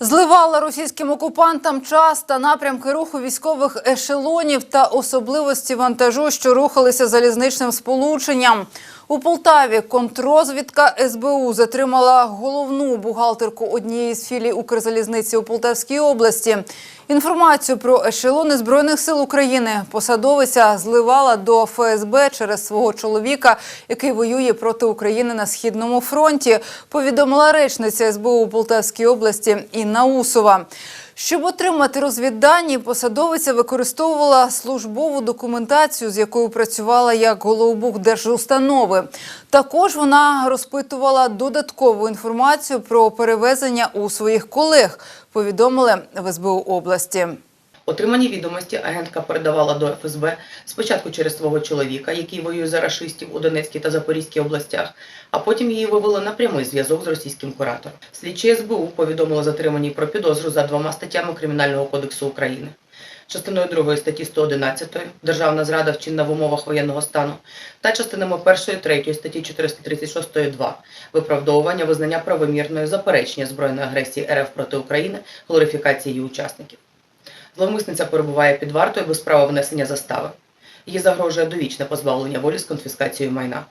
Зливала російським окупантам час та напрямки руху військових ешелонів та особливості вантажу, що рухалися залізничним сполученням. У Полтаві контрозвідка СБУ затримала головну бухгалтерку однієї з філій Укрзалізниці у Полтавській області. Інформацію про ешелони Збройних сил України посадовиця зливала до ФСБ через свого чоловіка, який воює проти України на східному фронті. Повідомила речниця СБУ у Полтавській області Інна Усова. Щоб отримати розвіддані, посадовиця використовувала службову документацію, з якою працювала як головбух держустанови. Також вона розпитувала додаткову інформацію про перевезення у своїх колег, повідомили в СБУ області. Отримані відомості агентка передавала до ФСБ спочатку через свого чоловіка, який воює за рашистів у Донецькій та Запорізькій областях, а потім її вивели на прямий зв'язок з російським куратором. Слідчі СБУ повідомили затриманій про підозру за двома статтями Кримінального кодексу України. Частиною 2 статті 111 Державна зрада вчинена в умовах воєнного стану та частинами 1 3 статті 436 2 виправдовування визнання правомірної заперечення збройної агресії РФ проти України, глорифікації її учасників. Зловмисниця перебуває під вартою без права внесення застави. Їй загрожує довічне позбавлення волі з конфіскацією майна.